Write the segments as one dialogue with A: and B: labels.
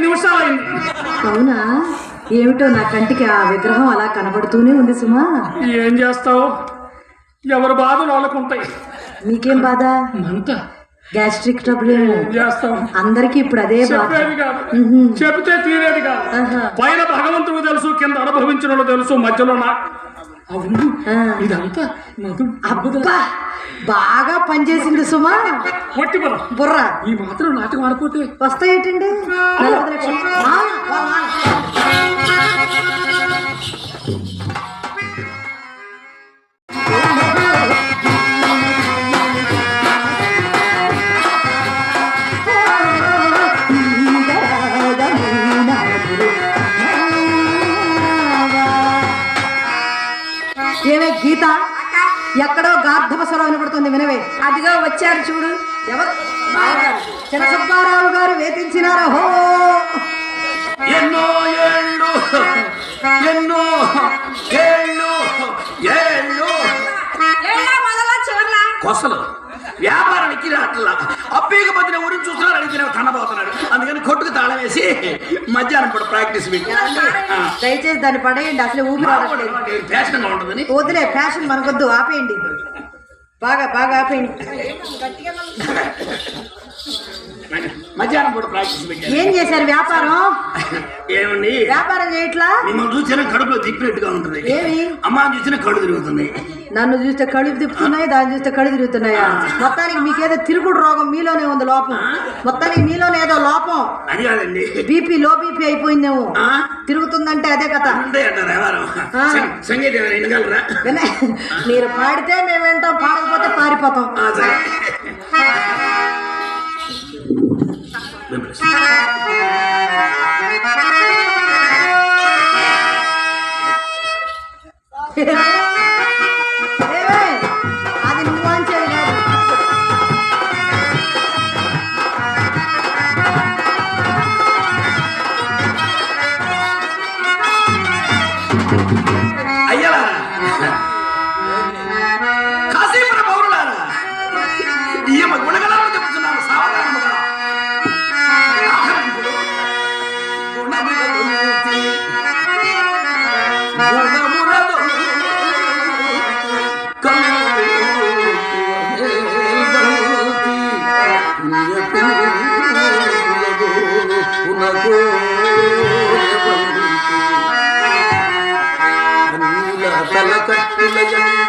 A: నిమిషాలు. అయింది
B: అవునా? ఏమిటో నా కంటికి ఆ విగ్రహం అలా కనబడుతూనే ఉంది సుమా.
A: ఏం చేస్తావు? ఎవరి బాధలు వాళ్ళకు ఉంటాయి.
B: మీకేం బాధ? గ్యాస్ట్రిక్ ట్రబుల్
A: చేస్తాం
B: అందరికీ ఇప్పుడు అదే.
A: చెబితే తీరేది కాదు. పైన భగవంతుడు తెలుసు కింద అనుభవించిన తెలుసు మధ్యలో నా అవును. ఇదంతా మధు
B: అబ్బా! బాగా పనిచేసింది సుమా.
A: కొట్టి పద
B: బుర్ర.
A: ఈ మాత్రం నాటకం ఆడిపోతే
B: వస్తాయేటండి? గీత. ఎక్కడో గార్ధవ స్వరం వినపడుతుంది వినవే.
C: అదిగో వచ్చారు చూడు.
B: ఎవరు? చిన్న సుబ్బారావు గారు వేధించినారా. హో
A: ఎన్నో ఏళ్ళు ఎన్నో ఏళ్ళు ఏళ్ళు.
C: ఏళ్ళ మొదల చివర్లా
A: కొసలు వ్యాపారానికి రాట్లా అప్పీక మధ్యన ఊరిని చూస్తున్నారు అడిగిన కనబోతున్నాడు అందుకని కొట్టుకు తాళం వేసి మధ్యాహ్నం పూట ప్రాక్టీస్ పెట్టి.
B: దయచేసి దాన్ని పడేయండి అసలు ఊపిరి
A: ఫ్యాషన్గా ఉంటుందని.
B: వదిలే ఫ్యాషన్ మనకొద్దు ఆపేయండి. బాగా బాగా ఆపేయండి.
A: మధ్యాహ్నం పూట ప్రాక్టీస్ పెట్టాను
B: ఏం చేశారు వ్యాపారం?
A: ఏమండి?
B: వ్యాపారం చేయట్లా?
A: మిమ్మల్ని చూసిన కడుపులో తిప్పినట్టుగా ఉంటుంది
B: ఏమి?
A: అమ్మ చూసిన కళ్ళు తిరుగుతుంది
B: నన్ను చూస్తే కళ్ళు తిప్పుతున్నాయి దాన్ని చూస్తే కళ్ళు తిరుగుతున్నాయా? మొత్తానికి మీకేదో తిరుగుడు రోగం మీలోనే ఉంది లోపం. మొత్తానికి మీలోనే ఏదో లోపం.
A: అది కాదండి.
B: BP low BP అయిపోయిందేమో? తిరుగుతుందంటే అదే కథ.
A: సంగీతం
B: మీరు పాడితే మేము వింటాం పాడకపోతే పారిపోతాం
A: ఆ, సరే
B: ఏమే, అది నువ్వు అంచేది కాదు
A: అయ్యలారా కాశీపుర పౌరులారా ఈయమ గుణగల Chocolate, you're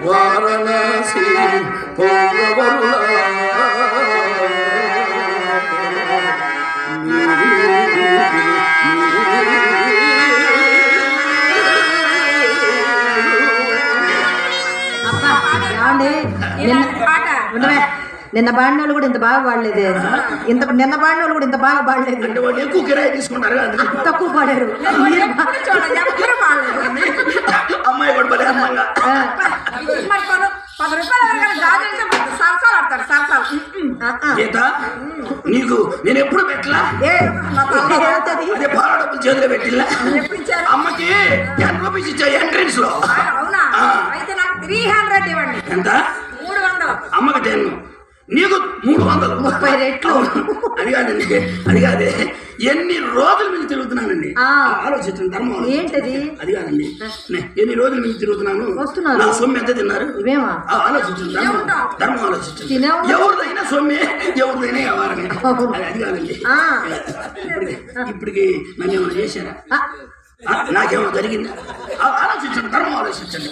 A: వారణాసి
B: నిన్న
C: పాట?
B: ఉండవే. నిన్న పాడిన వాళ్ళు కూడా ఇంత బాగా పాడలేదు ఇంత నిన్న పాడిన వాళ్ళు కూడా ఇంత బాగా పాడలేదు
A: అంటే వాళ్ళు ఎక్కువ కిరాయి తీసుకుంటారు
B: తక్కువ పాడారు
A: అమ్మాయి కూడా అందంగా
C: పది రూపాయలు సరసాలు ఆడతారు సరసాలు.
A: గీత నీకు నేను ఎప్పుడు పెట్టలా?
B: ఏ ఏమవుతుంది?
A: అదే పాల డబ్బులు చేతిలో
C: ఇచ్చారు?
A: అమ్మకి టెన్ రూపీస్ ఇచ్చా
C: ఎంట్రన్స్లో అవునా. అయితే నాకు త్రీ హండ్రెడ్ ఇవ్వండి.
A: ఎంత?
C: మూడు వందలు.
A: అమ్మకి టెన్. నీకు మూడు వందలు.
B: ముప్పై రెట్లు.
A: అది కాదండి అది కాదే ఎన్ని రోజుల నుంచి తిరుగుతున్నానండి. ఆలోచించండి ధర్మం.
B: ఏంటది?
A: అది కాదండి. ఎన్ని రోజుల నుంచి తిరుగుతున్నాను. నా సొమ్ము ఎంత తిన్నారు? ఆలోచించండి ధర్మం? ధర్మం ఆలోచించండి. ఎవరిదైనా సొమ్మే ఎవరిదైనా వ్యవహారమే. అది కాదండి. ఇప్పటికి నన్ను ఏమైనా చేశారా? నాకేమైనా జరిగిందా? ఆలోచించండి ధర్మం ఆలోచించండి.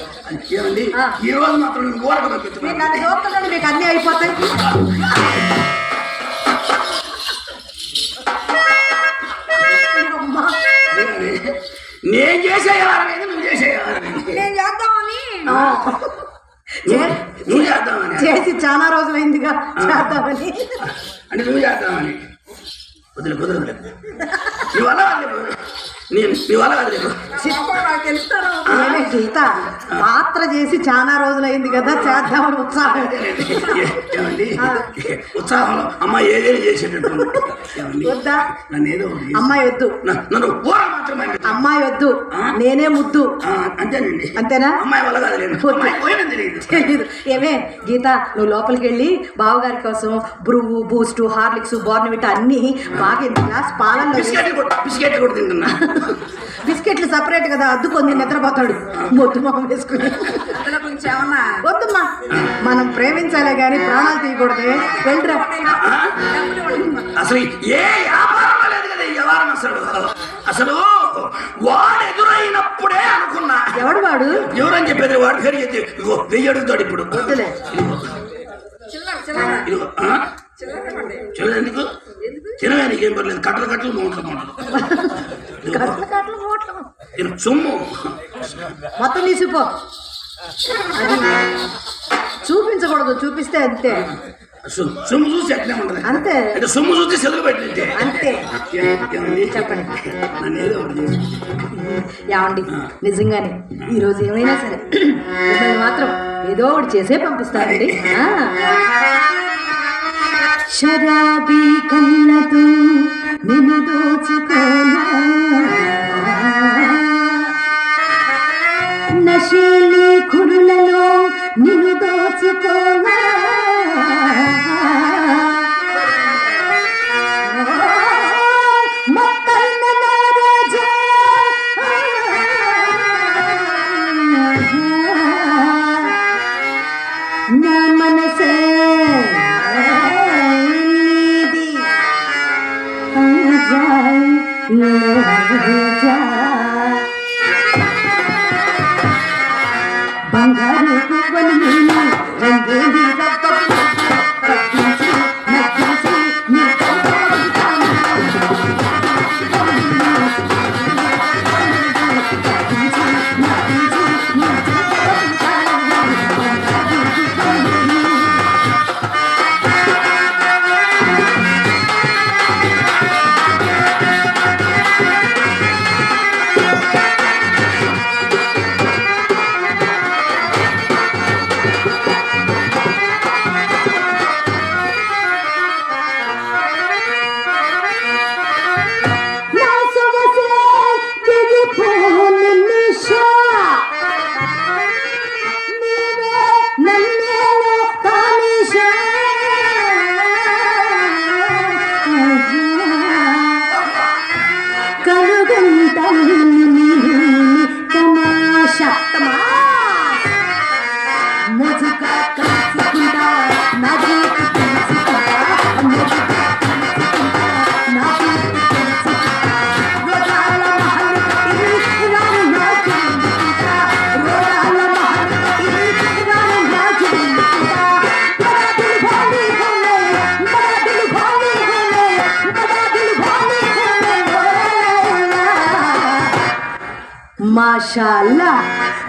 A: ఏమండి. ఈ రోజు మాత్రం నేను ఊరక పంపిస్తున్నాను
B: మీకు అన్నీ అయిపోతాయి.
A: నేను చేసే వ్యవహారం ఏది నువ్వు చేసే వ్యవహారం ఏది?
C: నేను చేద్దామని.
A: నువ్వు
B: చేసి చాలా రోజులైందిగా చేద్దామని.
A: అంటే నువ్వు చేద్దామని. వదిలే కుదరదు నీ కాదు
B: ఏమే గీత పాత్ర చేసి చాలా రోజులైంది కదా చేద్దామని ఉత్సాహం.
A: ఏ- ఏమండి?
B: ఆ.
A: ఉత్సాహంలో అమ్మ ఏదైనా చేసేటట్టు
B: వద్దా?
A: నన్ను ఏదో
B: అమ్మాయి వద్దు.
A: న- నన్ను ఊర మాత్రమే పంపించు.
B: అమ్మాయి వద్దు? నేనే ముద్దు.
A: అంతేనండి.
B: అంతేనా?
A: అమ్మాయి వల్ల కాదు. అమ్మాయి తెలియదు.
B: ఏమే గీత నువ్వు లోపలికి వెళ్ళి బావగారి కోసం బ్రువ్వు బూస్ట్ హార్లిక్స్ బోర్నవిటా అన్ని బాగా గ్లాస్ పాలల్లో వేసి-
A: బిస్కెట్ కూడా బిస్కెట్ కూడా తింటున్నా.
B: బిస్కెట్లు సపరేట్ కదా అద్దుకొని నిద్రపోతాడు. మొద్దు మొహం వేసుకుని.
C: ఏమన్నా?
B: వద్దమ్మా మనం ప్రేమించాలే గాని ప్రాణాలు తీయకూడదే. వెళ్ళరా.
A: అసలు ఏ వ్యాపారం లేదు కదా ఈ వ్యవహారం అసలు. అసలు వాడు ఎదురైనప్పుడే అనుకున్నా.
B: ఎవడు వాడు?
A: ఎవరని చెప్పేది? వాడి పేరు చెప్తే ఇగో వెయ్యి అడుగుతాడు ఇప్పుడు.
B: వద్దులే.
A: ఇదిగో,
C: చిల్లర చిల్లర
A: ఎందుకు? తినవే నీకేం పర్లేదు. కట్టలు కట్టలు మూటలు. ఇది సొమ్ము.
B: మొత్తం తీసిపో. చూపించకూడదు చూపిస్తే అంతే.
A: సొమ్ము చూసి అట్లే ఉంటది.
B: అంతే.
A: అంటే సొమ్ము చూసి సెలవు పెట్టింటే
B: అంతే? చెప్పండి. ఏమండి? నిజంగానే ఈరోజు ఏమైనా సరే మిమ్మల్ని మాత్రం ఏదో ఒకటి చేసే పంపిస్తానండి. ఆ. శరాబీ బంగారు పువ్వులు మాషాల్లా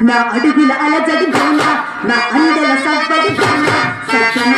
B: నా అడుగుల అలజడి గోన నా అందల సవ్వడి గోన సజ్జన